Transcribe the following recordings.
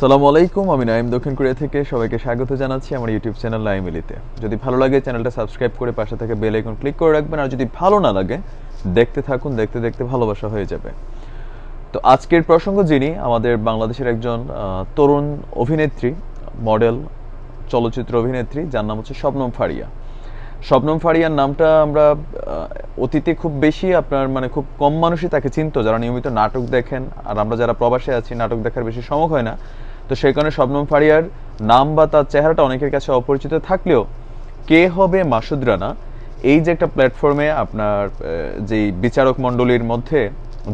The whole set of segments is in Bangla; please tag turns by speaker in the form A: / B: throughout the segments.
A: সালামু আলাইকুম, আমি নাইম দক্ষিণ কোরিয়া থেকে। সবাইকে স্বাগত জানাচ্ছি আমার ইউটিউব চ্যানেল নাইমিলিতে যদি ভালো লাগে, চ্যানেলটা সাবস্ক্রাইব করে পাশে থেকে বেল আইকন ক্লিক করে রাখবেন। আর যদি ভালো না লাগে, দেখতে থাকুন, দেখতে দেখতে ভালোবাসা হয়ে যাবে। তো আজকের প্রসঙ্গ যিনি, আমাদের বাংলাদেশের একজন তরুণ অভিনেত্রী, মডেল, চলচ্চিত্র অভিনেত্রী, যার নাম হচ্ছে শবনম ফারিয়া। শবনম ফারিয়ার নামটা আমরা অতীতে খুব বেশি আপনার মানে খুব কম মানুষই তাকে চিনতো, যারা নিয়মিত নাটক দেখেন। আর আমরা যারা প্রবাসে আছি, নাটক দেখার বেশি সময় হয় না। তো সেই কারণে শবনম ফারিয়ার নাম বা তার চেহারাটা অনেকের কাছে অপরিচিত থাকলেও, কে হবে মাসুদ রানা, এই যে একটা প্ল্যাটফর্মে আপনার যেই বিচারক মণ্ডলীর মধ্যে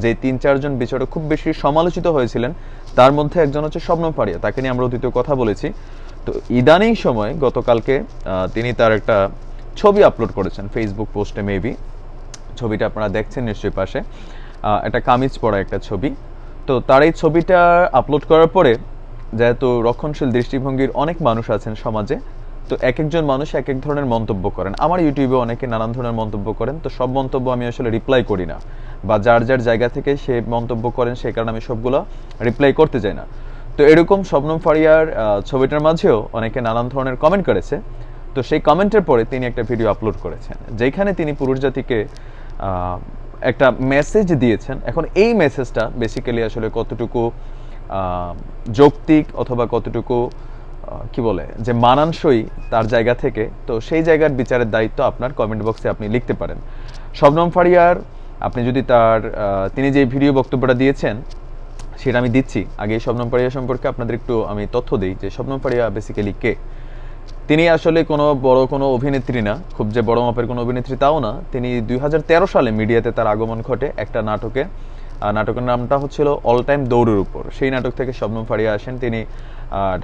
A: যে তিন, চারজন বিচারক খুব বেশি সমালোচিত হয়েছিলেন, তার মধ্যে একজন হচ্ছে শবনম ফারিয়া। তাকে নিয়ে আমরা অতীতে কথা বলেছি। তো ইদানিং সময় গতকালকে তিনি তার একটা ছবি আপলোড করেছেন ফেসবুক পোস্টে মেবি ছবিটা আপনারা দেখছেন নিশ্চয়ই পাশে। একটা কামিজ পরা একটা ছবি। তো তার এই ছবিটা আপলোড করার পরে, যেহেতু রক্ষণশীল দৃষ্টিভঙ্গির অনেক মানুষ আছেন সমাজে, তো এক একজন মানুষ এক এক ধরনের মন্তব্য করেন। আমার ইউটিউবে অনেকে নানান ধরনের মন্তব্য করেন, তো সব মন্তব্য আমি আসলে রিপ্লাই করি না। বা যার যার জায়গা থেকে সে মন্তব্য করেন সেই কারণে আমি সবগুলো রিপ্লাই করতে যাই না। তো এরকম শবনম ফারিয়ার ছবিটার মাঝেও অনেকে নানান ধরনের কমেন্ট করেছে। তো সেই কমেন্টের পরে তিনি একটা ভিডিও আপলোড করেছেন, যেখানে তিনি পুরুষ জাতিকে একটা মেসেজ দিয়েছেন। এখন এই মেসেজটা বেসিক্যালি আসলে কতটুকু যৌক্তিক অথবা কতটুকু কি বলে, যে মানানসই তার জায়গা থেকে, তো সেই জায়গার বিচারের দায়িত্ব আপনার কমেন্ট বক্সে আপনি লিখতে পারেন। শবনম ফারিয়ার, আপনি যদি তার তিনি যে ভিডিও বক্তব্যটা দিয়েছেন, সেটা আমি দিচ্ছি। আগে শবনম ফারিয়া সম্পর্কে আপনাদের একটু আমি তথ্য দিই যে শবনম ফারিয়া বেসিক্যালি কে? তিনি আসলে কোনো বড় কোনো অভিনেত্রী না, খুব যে বড় মাপের কোনো অভিনেত্রী তাও না। তিনি দুই সালে মিডিয়াতে তার আগমন ঘটে একটা নাটকে। নাটকের নামটা হচ্ছিল অল টাইম দৌড়ের উপর সেই নাটক থেকে শবনম ফারিয়া আসেন। তিনি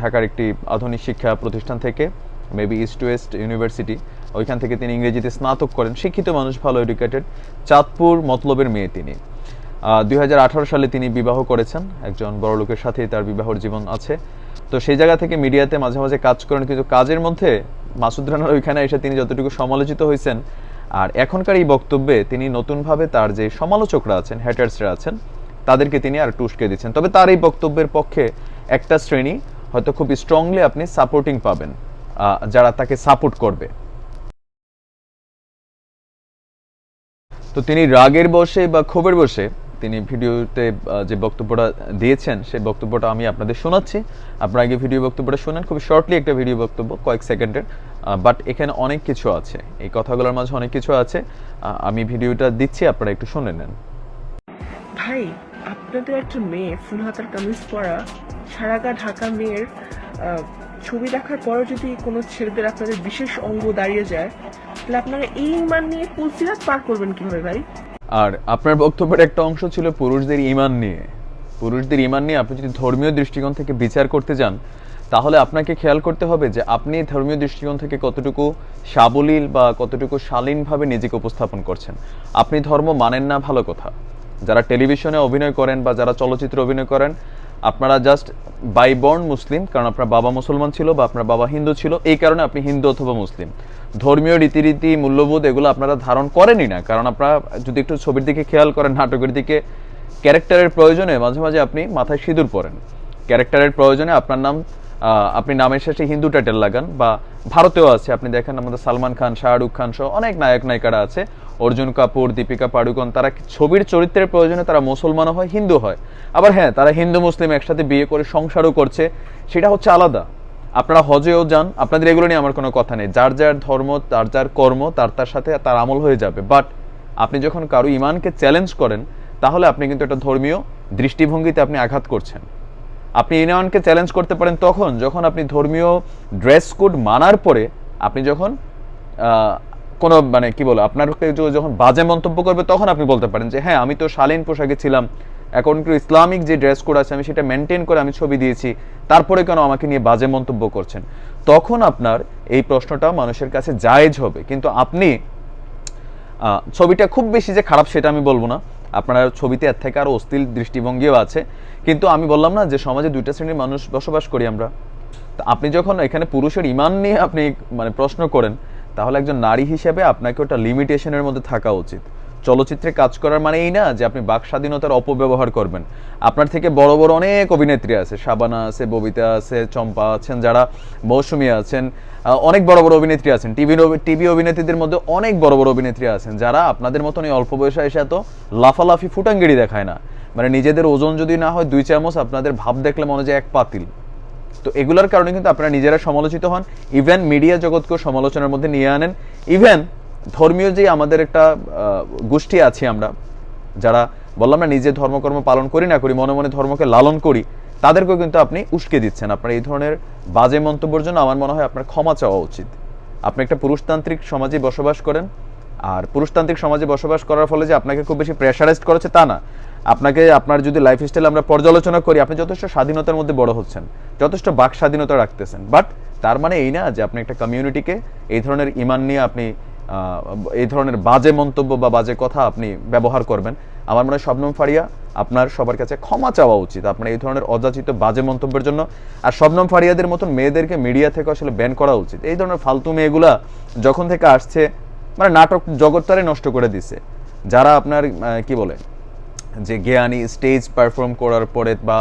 A: ঢাকার একটি আধুনিক শিক্ষা প্রতিষ্ঠান থেকে মেবি ইস্ট ওয়েস্ট ইউনিভার্সিটি ওইখান থেকে তিনি ইংরেজিতে স্নাতক করেন। শিক্ষিত মানুষ, ভালো এডুকেটেড চাঁদপুর মতলবের মেয়ে তিনি। দুই হাজার আঠারো সালে তিনি বিবাহ করেছেন। একজন বড় লোকের সাথেই তার বিবাহর জীবন আছে। তো সেই জায়গা থেকে মিডিয়াতে মাঝে মাঝে কাজ করেন, কিন্তু কাজের মধ্যে মাসুদ রানার ওইখানে এসে তিনি যতটুকু সমালোচিত হয়েছেন আর এখনকার এই বক্তব্যে তিনি নতুনভাবে তার যে সমালোচকরা আছেন হ্যাটার্সরা আছেন, তাদেরকে তিনি আর টুসকে দিচ্ছেন। তবে তার এই বক্তব্যের পক্ষে একটা শ্রেণি হয়তো খুব স্ট্রংলি আপনি সাপোর্টিং পাবেন যারা তাকে সাপোর্ট করবে। তো তিনি রাগের বসে বা ক্ষোভের বসে তিনি ভিডিওতে যে বক্তব্যটা দিয়েছেন, সেই বক্তব্যটা আমি আপনাদের শোনাচ্ছি। আপনারা আগে ভিডিও বক্তব্যটা শুনেন খুব শর্টলি একটা ভিডিও বক্তব্য, কয়েক সেকেন্ডের। বাট এখানে অনেক কিছু আছে। এই কথাগুলোর মাঝে অনেক কিছু আছে। আমি ভিডিওটা দিচ্ছি, আপনারা একটু শুনে নেন।
B: ভাই, আপনাদের একটা মেয়ে, ফুল হাতার কামিজ পরা সারা গা ঢাকা মেয়ের ছবি দেখার পরও যদি কোনো ছেলেদের আপনাদের বিশেষ অঙ্গ দাঁড়িয়ে যায়, তাহলে আপনারা এই মান নিয়ে পুলসিরাত পার করবেন কীভাবে ভাই?
A: আর আপনার বক্তব্যের একটা অংশ ছিল পুরুষদের ইমান নিয়ে। পুরুষদের ইমান নিয়ে আপনি যদি ধর্মীয় দৃষ্টিকোণ থেকে বিচার করতে যান, তাহলে আপনাকে খেয়াল করতে হবে যে আপনি ধর্মীয় দৃষ্টিকোণ থেকে কতটুকু সাবলীল বা কতটুকু শালীনভাবে নিজেকে উপস্থাপন করছেন। আপনি ধর্ম মানেন না ভালো কথা। যারা টেলিভিশনে অভিনয় করেন বা যারা চলচ্চিত্রে অভিনয় করেন আপনারা জাস্ট বাই বর্ন মুসলিম কারণ আপনার বাবা মুসলমান ছিল বা আপনার বাবা হিন্দু ছিল, এই কারণে আপনি হিন্দু অথবা মুসলিম ধর্মীয় রীতিরীতি মূল্যবোধ এগুলো আপনারা ধারণ করেনই না, কারণ আপনারা যদি একটু ছবির দিকে খেয়াল করেন, নাটকের দিকে, ক্যারেক্টারের প্রয়োজনে মাঝে মাঝে আপনি মাথায় সিঁদুর পরেন। ক্যারেক্টারের প্রয়োজনে আপনার নাম আপনি নামের শেষে হিন্দু টাইটেল লাগান বা ভারতেও আছে, আপনি দেখেন আমাদের সালমান খান, শাহরুখ খান সহ অনেক নায়ক নায়িকারা আছে। অর্জুন কাপুর, দীপিকা পাড়ুকোন, তারা ছবির চরিত্রের প্রয়োজনে তারা মুসলমানও হয়, হিন্দু হয়? আবার হ্যাঁ তারা হিন্দু, মুসলিম একসাথে বিয়ে করে সংসারও করছে, সেটা হচ্ছে আলাদা। আপনারা হজেও যান, আপনাদের এগুলো নিয়ে আমার কোনো কথা নেই। যার যার ধর্ম, তার যার কর্ম, তার তার সাথে তার আমল হয়ে যাবে। বাট আপনি যখন কারও ইমানকে চ্যালেঞ্জ করেন, তাহলে আপনি কিন্তু একটা ধর্মীয় দৃষ্টিভঙ্গিতে আপনি আঘাত করছেন। আপনি ইমানকে চ্যালেঞ্জ করতে পারেন তখন, যখন আপনি ধর্মীয় ড্রেস কোড মানার পরে, আপনি যখন কোনো মানে কি বলো, আপনার যখন বাজে মন্তব্য করবে, তখন আপনি বলতে পারেন যে হ্যাঁ আমি তো শালীন পোশাকে ছিলাম। এখন ইসলামিক যে ড্রেস কোড আছে, আমি সেটা মেনটেন করে আমি ছবি দিয়েছি। তারপরে কেন আমাকে নিয়ে বাজে মন্তব্য করছেন? তখন আপনার এই প্রশ্নটা মানুষের কাছে জায়েজ হবে। কিন্তু আপনি ছবিটা খুব বেশি যে খারাপ সেটা আমি বলব না। আপনার ছবিতে এর থেকে আরও অস্থির দৃষ্টিভঙ্গিও আছে। কিন্তু আমি বললাম না যে, সমাজে দুইটা শ্রেণির মানুষ বসবাস করি আমরা। আপনি যখন এখানে পুরুষের ইমান নিয়ে আপনি মানে প্রশ্ন করেন তাহলে একজন নারী হিসেবে আপনাকে ওটা লিমিটেশনের মধ্যে থাকা উচিত। চলচ্চিত্রে কাজ করার মানে এই না যে আপনি বাক স্বাধীনতার অপব্যবহার করবেন। আপনার থেকে বড় বড় অনেক অভিনেত্রী আছে, শাবানা আছে, ববিতা আছে, চম্পা আছেন, যারা মৌসুমী আছেন অনেক বড় বড় অভিনেত্রী আছেন। টিভি টিভি অভিনেত্রীদের মধ্যে অনেক বড় বড় অভিনেত্রী আছেন, যারা আপনাদের মতন এই অল্প বয়সে এসে এত লাফালাফি ফুটাঙ্গিরি দেখায় না। মানে নিজেদের ওজন যদি না হয়, দুই চামচ আপনাদের ভাব দেখলে মনে হয় যে এক পাতিল। তো এগুলোর কারণে কিন্তু আপনারা নিজেরা সমালোচিত হন। ইভেন মিডিয়া জগৎকেও সমালোচনার মধ্যে নিয়ে আনেন। ইভেন ধর্মীয় যে আমাদের একটা গোষ্ঠী আছি আমরা, যারা বললাম না নিজে ধর্মকর্ম পালন করি না করি, মনে মনে ধর্মকে লালন করি, তাদেরকেও কিন্তু আপনি উস্কে দিচ্ছেন। আপনার এই ধরনের বাজে মন্তব্যের জন্য আমার মনে হয় আপনার ক্ষমা চাওয়া উচিত। আপনি একটা পুরুষতান্ত্রিক সমাজে বসবাস করেন আর পুরুষতান্ত্রিক সমাজে বসবাস করার ফলে যে আপনাকে খুব বেশি প্রেশারাইজড করেছে তা না। আপনাকে আপনার যদি লাইফ স্টাইল আমরা পর্যালোচনা করি, আপনি যথেষ্ট স্বাধীনতার মধ্যে বড় হচ্ছেন, যথেষ্ট বাক স্বাধীনতা রাখতেছেন। বাট তার মানে এই না যে আপনি একটা কমিউনিটিকে এই ধরনের ইমান নিয়ে আপনি এই ধরনের বাজে মন্তব্য বা বাজে কথা আপনি ব্যবহার করবেন। আমার মনে হয় শবনম ফারিয়া আপনার সবার কাছে ক্ষমা চাওয়া উচিত আপনার এই ধরনের অযাচিত বাজে মন্তব্যের জন্য। আর শবনম ফারিয়াদের মতন মেয়েদেরকে মিডিয়া থেকে আসলে ব্যান করা উচিত। এই ধরনের ফালতু মেয়েগুলা যখন থেকে আসছে মানে নাটক জগৎটারে নষ্ট করে দিছে। যারা আপনার কি বলে, যে জ্ঞানী স্টেজ পারফর্ম করার পরে বা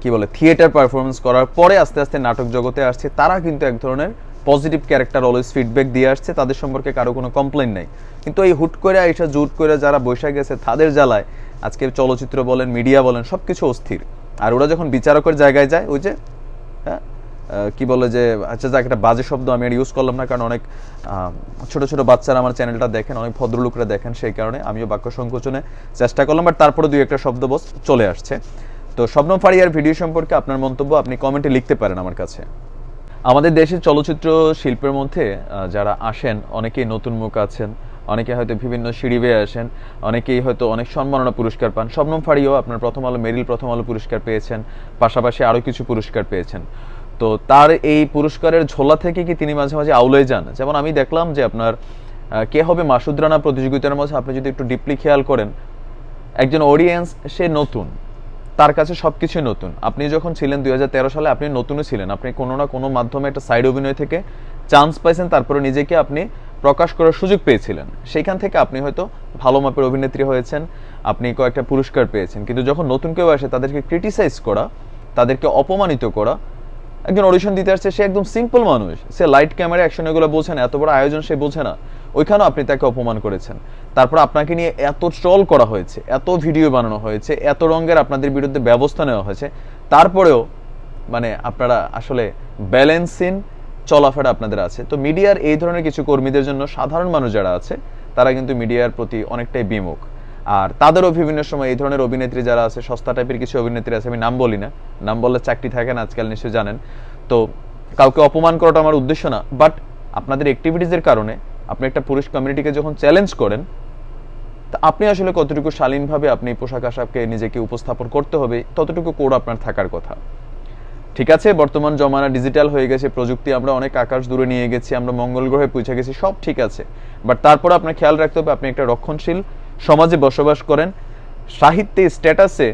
A: কি বলে থিয়েটার পারফরমেন্স করার পরে আস্তে আস্তে নাটক জগতে আসছে, তারা কিন্তু এক ধরনের পজিটিভ ক্যারেক্টার অলওয়েজ ফিডব্যাক দিয়ে আসছে, তাদের সম্পর্কে কারও কোনো কমপ্লেন নাই। কিন্তু এই হুট করে আইসা, জুট করে যারা বৈশা গেছে তাদের জ্বালায়, আজকে চলচ্চিত্র বলেন মিডিয়া বলেন সব কিছু অস্থির। আর ওরা যখন বিচারকের জায়গায় যায়, ওই যে হ্যাঁ কি বলে যে আচ্ছা যাক, একটা বাজে শব্দ আমি আর ইউজ করলাম না, কারণ অনেক ছোট ছোট বাচ্চারা আমার চ্যানেলটা দেখেন, অনেক ভদ্রলোকরা দেখেন সেই কারণে আমিও বাক্য সংকোচনে চেষ্টা করলাম বাট তারপরে দুই একটা শব্দ বস চলে আসছে। তো স্বপ্ন ফারিয়ার ভিডিও সম্পর্কে আপনার মন্তব্য আপনি কমেন্টে লিখতে পারেন আমার কাছে। আমাদের দেশের চলচ্চিত্র শিল্পের মধ্যে যারা আসেন, অনেকেই নতুন মুখ আছেন, অনেকে হয়তো বিভিন্ন সিঁড়ি বেয়ে আসেন, অনেকেই হয়তো অনেক সম্মাননা পুরস্কার পান। শবনম ফারিও আপনার প্রথম আলো, মেরিল প্রথম আলো পুরস্কার পেয়েছেন, পাশাপাশি আরও কিছু পুরস্কার পেয়েছেন। তো তার এই পুরস্কারের ঝোলা থেকে কি তিনি মাঝে মাঝে আউলে যান? যেমন আমি দেখলাম যে আপনার কে হবে মাসুদ রানা প্রতিযোগিতার মাঝে? আপনি যদি একটু ডিপলি খেয়াল করেন, একজন অডিয়েন্স সে নতুন, তার কাছে সবকিছু নতুন। আপনি যখন ছিলেন দু হাজার তেরো সালে, আপনি নতুনও ছিলেন। আপনি কোনো না কোনো মাধ্যমে একটা সাইড অভিনয় থেকে চান্স পাইছেন, তারপরে নিজেকে আপনি প্রকাশ করার সুযোগ পেয়েছিলেন। সেইখান থেকে আপনি হয়তো ভালো মাপের অভিনেত্রী হয়েছেন, আপনি কয়েকটা পুরস্কার পেয়েছেন। কিন্তু যখন নতুন কেউ আসে, তাদেরকে ক্রিটিসাইজ করা, তাদেরকে অপমানিত করা একজন অডিশন দিতে আসছে, সে একদম সিম্পল মানুষ। সে লাইট ক্যামেরা অ্যাকশন এগুলো বোঝে না, এত বড় আয়োজন সে বোঝে না। ওইখানেও আপনি তাকে অপমান করেছেন। তারপর আপনাকে নিয়ে এত ট্রল করা হয়েছে, এত ভিডিও বানানো হয়েছে, এত রঙের আপনাদের বিরুদ্ধে ব্যবস্থা নেওয়া হয়েছে। তারপরেও মানে আপনারা আসলে ব্যালেন্সিন চলাফেরা আপনাদের আছে। তো মিডিয়ার এই ধরনের কিছু কর্মীদের জন্য সাধারণ মানুষ যারা আছে, তারা কিন্তু মিডিয়ার প্রতি অনেকটাই বিমুখ। আর তাদেরও বিভিন্ন সময় এই ধরনের অভিনেত্রী যারা আছে, সস্তা টাইপের কিছু অভিনেত্রী আছে, আমি নাম বলি না। নাম বললে চাকরি থাকে না আজকাল, নিশ্চয়ই জানেন। তো কাউকে অপমান করাটা আমার উদ্দেশ্য না বাট আপনাদের অ্যাক্টিভিটিসের কারণে আপনি একটা পুরুষ কমিউনিটিকে যখন চ্যালেঞ্জ করেন, তা আপনি আসলে কতটুকু শালীনভাবে আপনি পোশাক আশাককে নিজেকে উপস্থাপন করতে হবে, ততটুকু কোড আপনার থাকার কথা। ঠিক আছে, বর্তমান জমানা ডিজিটাল হয়ে গেছে, প্রযুক্তি আমরা অনেক আকাশ দূরে নিয়ে গেছি, আমরা মঙ্গল গ্রহে পৌঁছে গেছি, সব ঠিক আছে। বাট তারপর আপনার খেয়াল রাখতে হবে, আপনি একটা রক্ষণশীল সমাজে বসবাস করেন, সাহিত্যে, স্ট্যাটাসে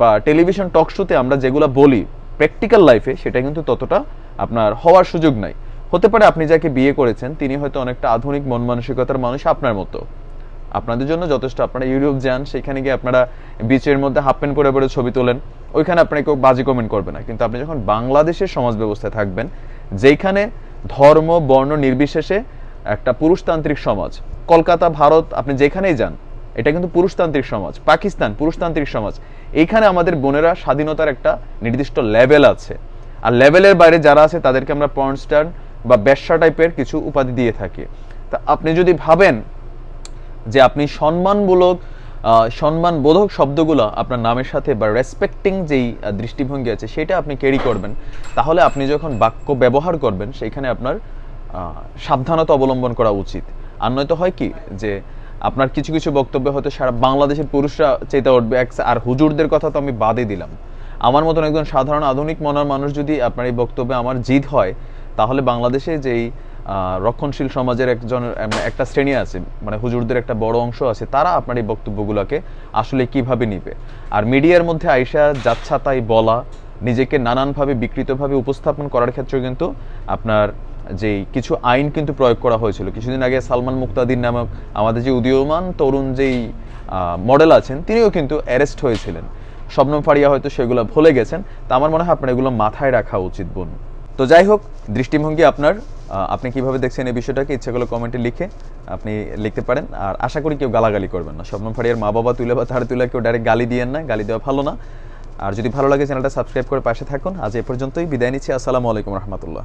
A: বা টেলিভিশন টক শোতে আমরা যেগুলো বলি, প্র্যাকটিক্যাল লাইফে সেটা কিন্তু ততটা আপনার হওয়ার সুযোগ নাই। হতে পারে আপনি যাকে বিয়ে করেছেন, তিনি হয়তো অনেকটা আধুনিক মন মানসিকতার মানুষ আপনার মতো। আপনাদের জন্য যথেষ্ট, আপনারা ইউরোপ যান, সেখানে গিয়ে আপনারা বিচের মধ্যে হাফ প্যান্ট পরে পরে ছবি তোলেন, ওইখানে আপনাকে কেউ বাজে কমেন্ট করবে না। কিন্তু আপনি যখন বাংলাদেশের সমাজ ব্যবস্থায় থাকবেন যেখানে ধর্ম, বর্ণ নির্বিশেষে একটা পুরুষতান্ত্রিক সমাজ, কলকাতা, ভারত, আপনি যেখানেই যান এটা কিন্তু পুরুষতান্ত্রিক সমাজ, পাকিস্তান পুরুষতান্ত্রিক সমাজ। এইখানে আমাদের বোনেরা স্বাধীনতার একটা নির্দিষ্ট লেভেল আছে। আর লেভেলের বাইরে যারা আছে, তাদেরকে আমরা পর্নস্টার বা ব্যবসা টাইপের কিছু উপাধি দিয়ে থাকি। তা আপনি যদি ভাবেন যে আপনি সম্মানমূলক সম্মানবোধক শব্দগুলো আপনার নামের সাথে বা রেসপেক্টিং যেই দৃষ্টিভঙ্গি আছে, সেটা আপনি ক্যারি করবেন, তাহলে আপনি যখন বাক্য ব্যবহার করবেন সেইখানে আপনার সাবধানতা অবলম্বন করা উচিত। আর নয়তো হয় কি যে আপনার কিছু কিছু বক্তব্য হয়তো সারা বাংলাদেশের পুরুষরা চেতে উঠবে। আর হুজুরদের কথা তো আমি বাদই দিলাম। আমার মতন একজন সাধারণ আধুনিক মনার মানুষ যদি আপনার এই বক্তব্যে আমার জিদ হয়, তাহলে বাংলাদেশে যেই রক্ষণশীল সমাজের একজন একটা শ্রেণি আছে মানে হুজুরদের একটা বড় অংশ আছে, তারা আপনার এই বক্তব্যগুলোকে আসলে কীভাবে নিবে? আর মিডিয়ার মধ্যে আইসা যাচ্ছা তাই বলা, নিজেকে নানানভাবে বিকৃতভাবে উপস্থাপন করার ক্ষেত্রে কিন্তু আপনার যে কিছু আইন কিন্তু প্রয়োগ করা হয়েছিল। কিছুদিন আগে সালমান মুক্তাদির নামক আমাদের যে উদীয়মান তরুণ যেই মডেল আছেন, তিনিও কিন্তু অ্যারেস্ট হয়েছিলেন। শবনম ফারিয়া হয়তো সেগুলো ভুলে গেছেন, তা আমার মনে হয় আপনার এগুলো মাথায় রাখা উচিত বোন। তো যাই হোক, দৃষ্টিভঙ্গি আপনার। আপনি কীভাবে দেখছেন এই বিষয়টাকে, ইচ্ছে করলে কমেন্টে লিখে আপনি লিখতে পারেন। আর আশা করি কেউ গালাগালি করবেন না। শবনম ফারিয়ার মা বাবা তুলে বা তার তুলে কেউ ডাইরেক্ট গালি দিয়েন না, গালি দেওয়া ভালো না। আর যদি ভালো লাগে, চ্যানেলটা সাবস্ক্রাইব করে পাশে থাকুন। আজ এ পর্যন্তই, বিদায় নিচ্ছি। আসসালামু আলাইকুম রহমতুল্লাহ।